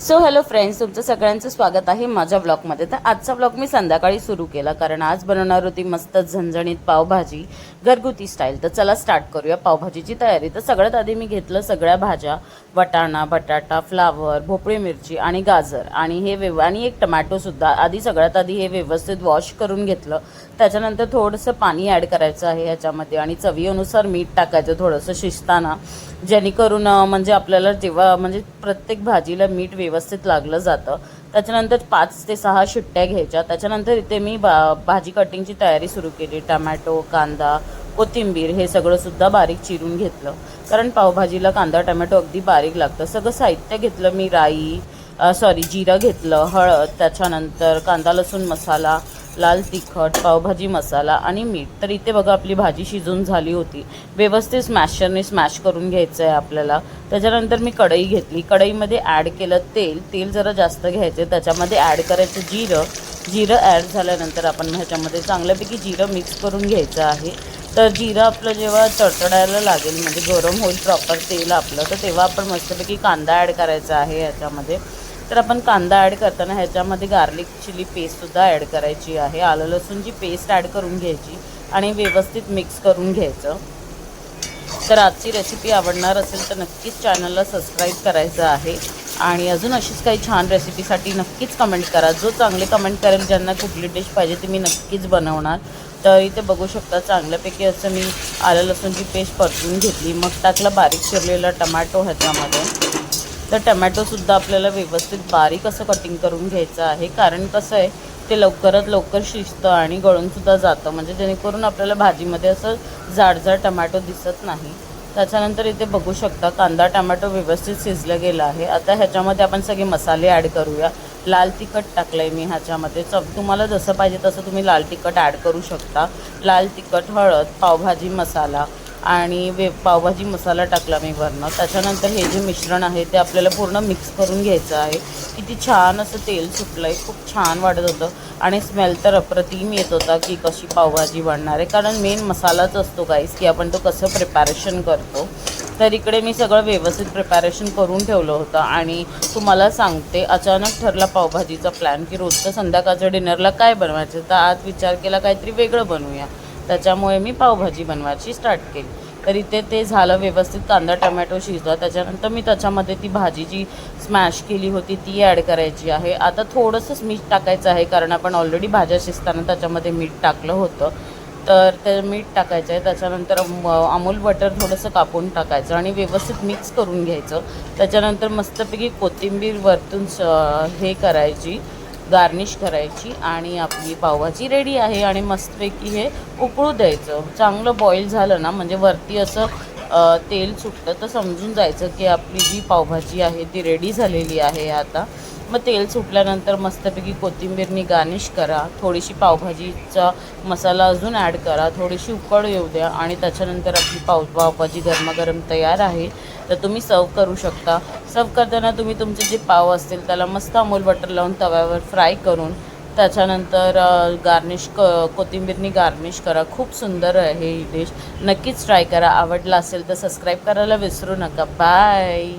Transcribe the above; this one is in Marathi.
सो हॅलो फ्रेंड्स तुमचं सगळ्यांचं स्वागत आहे माझ्या ब्लॉगमध्ये तर आजचा ब्लॉग मी संध्याकाळी सुरू केला कारण आज बनवणार होती मस्त झणझणीत पावभाजी घरगुती स्टाईल तर चला स्टार्ट करूया पावभाजीची तयारी. तर सगळ्यात आधी मी घेतलं सगळ्या भाज्या वटाणा बटाटा फ्लावर भोपळी मिरची आणि गाजर. आणि हे व्यव आणि एक टमॅटोसुद्धा आधी सगळ्यात आधी हे व्यवस्थित वॉश करून घेतलं. त्याच्यानंतर थोडंसं पाणी ॲड करायचं आहे ह्याच्यामध्ये आणि चवीनुसार मीठ टाकायचं थोडंसं शिजताना. जेणेकरून म्हणजे आपल्याला जेव्हा म्हणजे प्रत्येक भाजीला मीठ व्यवस्थित लागलं जातं. त्याच्यानंतर पाच ते सहा शिट्ट्या घ्यायच्या. त्याच्यानंतर इथे मी बा भाजी कटिंगची तयारी सुरू केली. टमॅटो कांदा कोथिंबीर हे सगळं सुद्धा बारीक चिरून घेतलं. कारण पावभाजीला कांदा टमॅटो अगदी बारीक लागतं. सगळं साहित्य घेतलं मी राई सॉरी जिरं घेतलं हळद त्याच्यानंतर कांदा लसूण मसाला लाल तिखट पावभाजी मसाला आणि मीठ. तर इथे बघा आपली भाजी शिजून झाली होती. व्यवस्थित स्मॅशरने स्मॅश करून घ्यायचं आहे आपल्याला. त्याच्यानंतर मी कढई घेतली. कढईमध्ये ॲड केलं तेल. तेल जरा जास्त घ्यायचं त्याच्यामध्ये ॲड करायचं जिरं. जिरं ॲड झाल्यानंतर आपण ह्याच्यामध्ये चांगल्यापैकी जिरं मिक्स करून घ्यायचं आहे. तर जिरं आपलं जेव्हा तडतडायला लागेल म्हणजे गरम होईल प्रॉपर तेल आपलं तर तेव्हा आपण मस्तपैकी कांदा ॲड करायचा आहे याच्यामध्ये तर आपण कांदा ॲड करताना ह्याच्यामध्ये गार्लिक चिली पेस्टसुद्धा ॲड करायची आहे. आलं लसूणची पेस्ट ॲड करून घ्यायची आणि व्यवस्थित मिक्स करून घ्यायचं. तर आजची रेसिपी आवडणार असेल तर नक्कीच चॅनलला सबस्क्राईब करायचं आहे. आणि अजून अशीच काही छान रेसिपीसाठी नक्कीच कमेंट करा. जो चांगले कमेंट करेल ज्यांना कुठली डिश पाहिजे ती मी नक्कीच बनवणार. तर इथे बघू शकता चांगल्यापैकी असं मी आलं लसूणची पेस्ट परतून घेतली. मग टाकला बारीक चिरलेला टमॅटो ह्याच्यामध्ये. तर टमॅटोसुद्धा आपल्याला व्यवस्थित बारीक असं कटिंग करून घ्यायचं आहे. कारण कसं आहे ते लवकरात लवकर शिजतं आणि गळूनसुद्धा जातं. म्हणजे जेणेकरून आपल्याला भाजीमध्ये असं जाडजाड टमॅटो दिसत नाही. त्याच्यानंतर इथे बघू शकता कांदा टमॅटो व्यवस्थित शिजलं गेलं आहे. आता ह्याच्यामध्ये आपण सगळे मसाले ॲड करूया. लाल तिखट टाकलं आहे मी ह्याच्यामध्ये. चव तुम्हाला जसं पाहिजे तसं तुम्ही लाल तिखट ॲड करू शकता. लाल तिखट हळद पावभाजी मसाला. आणि वे पावभाजी मसाला टाकला मी वरनं. त्याच्यानंतर हे जे मिश्रण आहे ते आपल्याला पूर्ण मिक्स करून घ्यायचं आहे. किती छान असं तेल सुटलं आहे खूप छान वाटत होतं. आणि स्मेल तर अप्रतिम येत होता की कशी पावभाजी बनणार आहे. कारण मेन मसालाच असतो गाईस की आपण तो कसं प्रिपॅरेशन करतो. तर इकडे मी सगळं व्यवस्थित प्रिपॅरेशन करून ठेवलं होतं. आणि तुम्हाला सांगते अचानक ठरला पावभाजीचा प्लॅन की रोजचं संध्याकाळच्या डिनरला काय बनवायचं? तर आज विचार केला काहीतरी वेगळं बनवूया. त्याच्यामुळे मी पावभाजी बनवायची स्टार्ट केली. तर इथे ते झालं व्यवस्थित कांदा टमॅटो शिजला. त्याच्यानंतर मी त्याच्यामध्ये ती भाजी जी स्मॅश केली होती ती ॲड करायची आहे. आता थोडंसंच मीठ टाकायचं आहे कारण आपण ऑलरेडी भाज्या शिजताना त्याच्यामध्ये मीठ टाकलं होतं. तर ते मीठ टाकायचं आहे. त्याच्यानंतर म- अमूल बटर थोडंसं कापून टाकायचं आणि व्यवस्थित मिक्स करून घ्यायचं. त्याच्यानंतर मस्तपैकी कोथिंबीर वरतून स- हे करायची. गार्निश करायची आणि आपली पावभाजी रेडी आहे आणि मस्तपैकी हे उकळू द्यायचं. चांगलं बॉईल झालं ना म्हणजे वरती असं तेल सुटतं तर समजून जायचं की आपली जी पावभाजी आहे ती रेडी झालेली आहे आता. मग तेल सुटल्यानंतर मस्तपैकी कोथिंबीरनी गार्निश करा. थोडीशी पावभाजीचा मसाला अजून ॲड करा. थोडीशी उकळ येऊ द्या आणि त्याच्यानंतर आपली पाव पावभाजी गरमागरम तयार आहे. तर तुम्ही सर्व करू शकता. सर्व करताना तुम्ही तुमचे जे पाव असतील त्याला मस्त अमूल बटर लावून तव्यावर फ्राय करून त्याच्यानंतर गार्निश क कोथिंबीरनी गार्निश करा. खूप सुंदर आहे ही डिश नक्कीच ट्राय करा. आवडला असेल तर सबस्क्राईब करायला विसरू नका. बाय